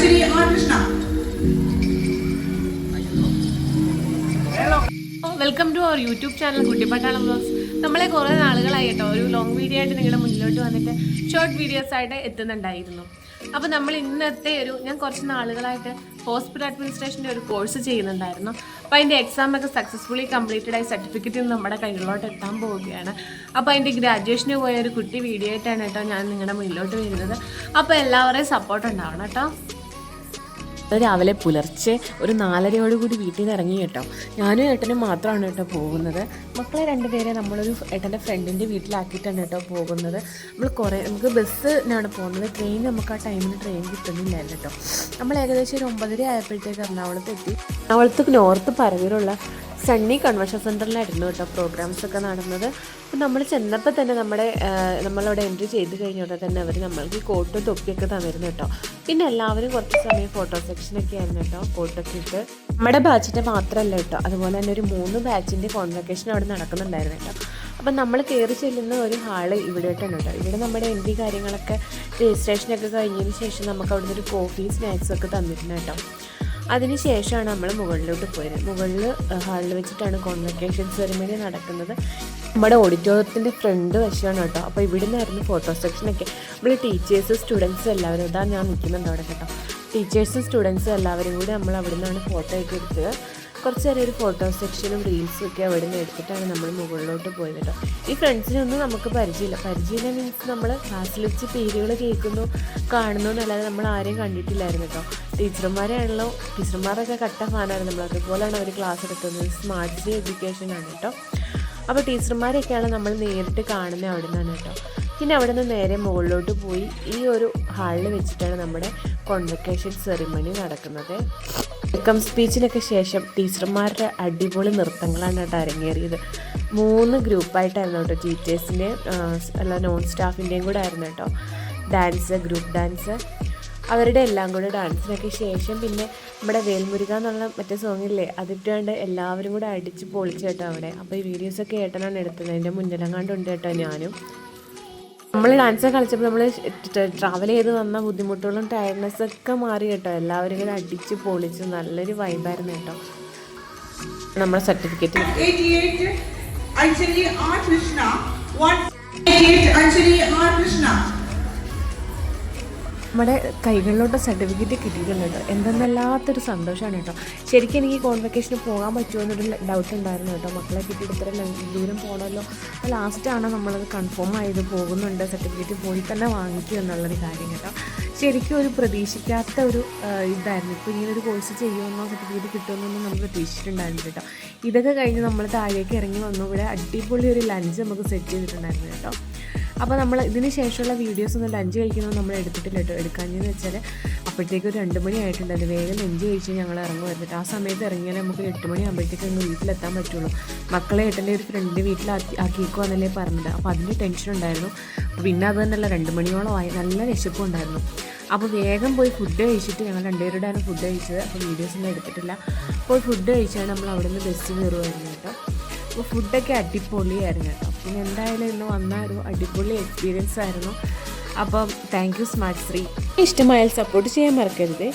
Anjali ആ Krishna welcome to our YouTube channel Kuttipattalam blogs നമ്മളെ കുറേ നാളുകളായി കേട്ടോ ഒരു ലോങ് വീഡിയോ ആയിട്ട് നിങ്ങളുടെ മുന്നിലോട്ട് വന്നിട്ട് ഷോർട്ട് വീഡിയോസ് ആയിട്ട് എത്തുന്നുണ്ടായിരുന്നു. അപ്പോൾ നമ്മൾ ഇന്നത്തെ ഒരു ഞാൻ കുറച്ച് നാളുകളായിട്ട് ഹോസ്പിറ്റൽ അഡ്മിനിസ്ട്രേഷന്റെ ഒരു കോഴ്സ് ചെയ്യുന്നുണ്ടായിരുന്നു. അപ്പോൾ അതിന്റെ എക്സാം ഒക്കെ സക്സസ്ഫുള്ളി കംപ്ലീറ്റഡ് ആയി സർട്ടിഫിക്കറ്റ് നമ്മുടെ കയ്യിലോട്ട് എത്താൻ പോവുകയാണ്. അപ്പോൾ അതിന്റെ ഗ്രാജുവേഷന് പോയ ഒരു കുട്ടി വീഡിയോ ആയിട്ടാണ് കേട്ടോ ഞാൻ നിങ്ങളുടെ മുന്നിലോട്ട് വരുന്നത്. അപ്പോൾ എല്ലാവരെയും സപ്പോർട്ട് ഉണ്ടാവണം കേട്ടോ. രാവിലെ പുലർച്ചെ ഒരു നാലരയോട് കൂടി വീട്ടിൽ നിന്ന് ഇറങ്ങി കേട്ടോ. ഞാനും ഏട്ടനും മാത്രമാണ് കേട്ടോ പോകുന്നത്. മക്കളെ രണ്ടുപേരെ നമ്മളൊരു ഏട്ടന്റെ ഫ്രണ്ടിന്റെ വീട്ടിലാക്കിയിട്ടാണ് കേട്ടോ പോകുന്നത്. നമ്മൾ കുറേ നമുക്ക് ബസ്സിനാണ് പോകുന്നത്. ട്രെയിൻ നമുക്ക് ആ ടൈമിൽ ട്രെയിൻ കിട്ടുന്നില്ലായിരുന്നു കേട്ടോ. നമ്മൾ ഏകദേശം ഒരു ഒമ്പതര ആയപ്പോഴത്തേക്ക് എറണാകുളത്ത് എത്തി എറണാകുളത്ത് നോർത്ത് പറവൂരുള്ള സണ്ണി കൺവെൻഷൻ സെന്ററിലായിരുന്നു കേട്ടോ പ്രോഗ്രാംസ് ഒക്കെ നടന്നത്. അപ്പം നമ്മൾ ചെന്നപ്പോൾ തന്നെ നമ്മുടെ നമ്മളവിടെ എൻട്രി ചെയ്ത് കഴിഞ്ഞ ഉടനെ തന്നെ അവർ നമ്മൾക്ക് കോട്ടും തൊപ്പിയൊക്കെ തന്നിരുന്നു കേട്ടോ. പിന്നെ എല്ലാവരും കുറച്ച് സമയം ഫോട്ടോ സെക്ഷനൊക്കെ ആയിരുന്നു കേട്ടോ കോട്ടൊക്കെ ഇട്ട്. നമ്മുടെ ബാച്ചിന്റെ മാത്രമല്ല കേട്ടോ അതുപോലെ തന്നെ ഒരു മൂന്ന് ബാച്ചിന്റെ കോൺവെക്കേഷൻ അവിടെ നടക്കുന്നുണ്ടായിരുന്നു കേട്ടോ. അപ്പം നമ്മൾ കയറി ചെല്ലുന്ന ഒരു ഹാൾ ഇവിടെയായിട്ടാണ് കേട്ടോ. ഇവിടെ നമ്മുടെ എൻട്രി കാര്യങ്ങളൊക്കെ രജിസ്ട്രേഷനൊക്കെ കഴിഞ്ഞതിന് ശേഷം നമുക്ക് അവിടുന്ന് ഒരു കോഫി സ്നാക്സ് ഒക്കെ തന്നിരുന്നു കേട്ടോ. അതിന് ശേഷമാണ് നമ്മൾ മുകളിലോട്ട് പോയത്. മുകളിൽ ഹാളിൽ വെച്ചിട്ടാണ് കോൺവെക്കേഷൻ സെറിമണി നടക്കുന്നത്. നമ്മുടെ ഓഡിറ്റോറിയത്തിന്റെ ഫ്രണ്ട് വശമാണ് കേട്ടോ. അപ്പോൾ ഇവിടെ നിന്നായിരുന്നു ഫോട്ടോ സെക്ഷനൊക്കെ നമ്മൾ ടീച്ചേഴ്സ് സ്റ്റുഡൻസ് എല്ലാവരും ഇതാ ഞാൻ നിൽക്കുന്നുണ്ട് അവിടെ കേട്ടോ. ടീച്ചേഴ്സും സ്റ്റുഡൻസും എല്ലാവരും കൂടി നമ്മൾ അവിടെ നിന്നാണ് ഫോട്ടോ ഒക്കെ എടുത്തത് കുറച്ച് നേരം ഒരു ഫോട്ടോ സെക്ഷനും റീൽസും ഒക്കെ അവിടെ നിന്ന് എടുത്തിട്ടാണ് നമ്മൾ മുകളിലോട്ട് പോയത് കേട്ടോ. ഈ ഫ്രണ്ട്സിനൊന്നും നമുക്ക് പരിചയമില്ല. പരിചയമില്ല മീൻസ് നമ്മൾ ക്ലാസ്സിൽ വെച്ച് പേരുകൾ കേൾക്കുന്നു കാണുന്നു എന്നല്ലാതെ നമ്മൾ ആരെയും കണ്ടിട്ടില്ലായിരുന്നു കേട്ടോ. ടീച്ചർമാരാണല്ലോ ടീച്ചർമാരൊക്കെ കട്ട ഫാനായിരുന്നു നമ്മൾ അതുപോലെയാണ് അവർ ക്ലാസ് എടുക്കുന്നത്. സ്മാർട്ട് സി എഡ്യൂക്കേഷൻ ആണ് കേട്ടോ. അപ്പോൾ ടീച്ചർമാരൊക്കെയാണ് നമ്മൾ നേരിട്ട് കാണുന്നത് അവിടെ നിന്നാണ് കേട്ടോ. പിന്നെ അവിടെ നിന്ന് നേരെ മുകളിലോട്ട് പോയി ഈ ഒരു ഹാളിൽ വെച്ചിട്ടാണ് നമ്മുടെ കോൺവെക്കേഷൻ സെറിമണി നടക്കുന്നത്. വെൽക്കം സ്പീച്ചിനൊക്കെ ശേഷം ടീച്ചർമാരുടെ അടിപൊളി നൃത്തങ്ങളാണ് കേട്ടോ അരങ്ങേറിയത്. മൂന്ന് ഗ്രൂപ്പായിട്ടായിരുന്നു കേട്ടോ ടീച്ചേഴ്സിന്റെയും അല്ല നോൺ സ്റ്റാഫിന്റെയും കൂടെ ആയിരുന്നു കേട്ടോ. ഡാൻസ് ഗ്രൂപ്പ് ഡാൻസ് അവരുടെ എല്ലാം കൂടെ ഡാൻസിനൊക്കെ ശേഷം പിന്നെ നമ്മുടെ വേൽമുരുക എന്നുള്ള മറ്റേ സോങ്ങില്ലേ അതിട്ടാണ്ട് എല്ലാവരും കൂടെ അടിച്ച് പൊളിച്ചു കേട്ടോ അവിടെ. അപ്പോൾ ഈ വീഡിയോസൊക്കെ ഏട്ടനാണ് എടുത്തത്. അതിന്റെ മുന്നിലെങ്ങാണ്ടുണ്ട് കേട്ടോ ഞാനും. നമ്മൾ ഡാൻസ് കളിച്ചപ്പോൾ നമ്മൾ ട്രാവൽ ചെയ്ത് വന്ന ബുദ്ധിമുട്ടുകളും ടയർനെസ് ഒക്കെ മാറി കേട്ടോ. എല്ലാവരും കൂടെ അടിച്ച് പൊളിച്ച് നല്ലൊരു വൈബായിരുന്നു കേട്ടോ. നമ്മുടെ സർട്ടിഫിക്കറ്റ് 88 ആർ R. നമ്മുടെ കൈകളിലോട്ട് സർട്ടിഫിക്കറ്റ് കിട്ടിയിട്ടുണ്ട് കേട്ടോ. എന്തെന്നല്ലാത്തൊരു സന്തോഷമാണ് കേട്ടോ. ശരിക്കും എനിക്ക് കോൺവെക്കേഷന് പോകാൻ പറ്റുമോ എന്നൊരു ഡൗട്ട് ഉണ്ടായിരുന്നു കേട്ടോ. മക്കളെ കിട്ടിയിട്ട് ഇത്ര ദൂരം പോകണമല്ലോ ലാസ്റ്റാണ് നമ്മളത് കൺഫേം ആയത് പോകുന്നുണ്ട്. സർട്ടിഫിക്കറ്റ് പോയി തന്നെ വാങ്ങിക്കും എന്നുള്ളൊരു കാര്യം കേട്ടോ. ശരിക്കും ഒരു പ്രതീക്ഷിക്കാത്ത ഒരു ഇതായിരുന്നു. ഇപ്പോൾ ഇങ്ങനെ ഒരു കോഴ്സ് ചെയ്യുമെന്നോ സർട്ടിഫിക്കറ്റ് കിട്ടുമെന്നൊന്നും നമ്മൾ പ്രതീക്ഷിച്ചിട്ടുണ്ടായിരുന്നു കേട്ടോ. ഇതൊക്കെ കഴിഞ്ഞ് നമ്മൾ താഴേക്ക് ഇറങ്ങി വന്നു. ഇവിടെ അടിപൊളി ഒരു ലഞ്ച് നമുക്ക് സെറ്റ് ചെയ്തിട്ടുണ്ടായിരുന്നു കേട്ടോ. അപ്പോൾ നമ്മൾ ഇതിന് ശേഷമുള്ള വീഡിയോസ് ഒന്നും ലഞ്ച് കഴിക്കുന്നത് നമ്മൾ എടുത്തിട്ടില്ല കേട്ടോ. എടുക്കാഞ്ഞെന്ന് വെച്ചാൽ അപ്പോഴത്തേക്ക് ഒരു രണ്ട് മണി ആയിട്ടുണ്ട്. അത് വേഗം ലഞ്ച് കഴിച്ച് ഞങ്ങൾ ഇറങ്ങുമായിരുന്നു ആ സമയത്ത് ഇറങ്ങിയാൽ നമുക്ക് എട്ട് മണി ആകുമ്പോഴത്തേക്ക് ഒന്ന് വീട്ടിലെത്താൻ പറ്റുള്ളൂ. മക്കളെ ഏട്ടന്റെ ഒരു ഫ്രണ്ടിന്റെ വീട്ടിൽ ആക്കിയേക്കുവാന്നല്ലേ പറഞ്ഞത്. അപ്പോൾ അതിന്റെ ടെൻഷൻ ഉണ്ടായിരുന്നു. പിന്നെ അത് തന്നെയല്ല രണ്ട് മണിയോളം ആയി. നല്ല വിശപ്പും ഉണ്ടായിരുന്നു. അപ്പോൾ വേഗം പോയി ഫുഡ് കഴിച്ചിട്ട് ഞങ്ങൾ രണ്ടുപേരുടെയാണ് ഫുഡ് കഴിച്ചത്. അപ്പോൾ വീഡിയോസ് ഒന്നും എടുത്തിട്ടില്ല. പോയി ഫുഡ് കഴിച്ചാണ് നമ്മൾ അവിടെ നിന്ന് ബസ് കയറുമായിരുന്നു കേട്ടോ. അപ്പോൾ ഫുഡൊക്കെ അടിപൊളിയായിരുന്നു. കേട്ടോ പിന്നെ എന്തായാലും ഇന്ന് വന്ന ഒരു അടിപൊളി എക്സ്പീരിയൻസ് ആയിരുന്നു. അപ്പം താങ്ക് യു സ്മാർട്ട് ശ്രീ ഇഷ്ടമായാൽ സപ്പോർട്ട് ചെയ്യാൻ മറക്കരുത്.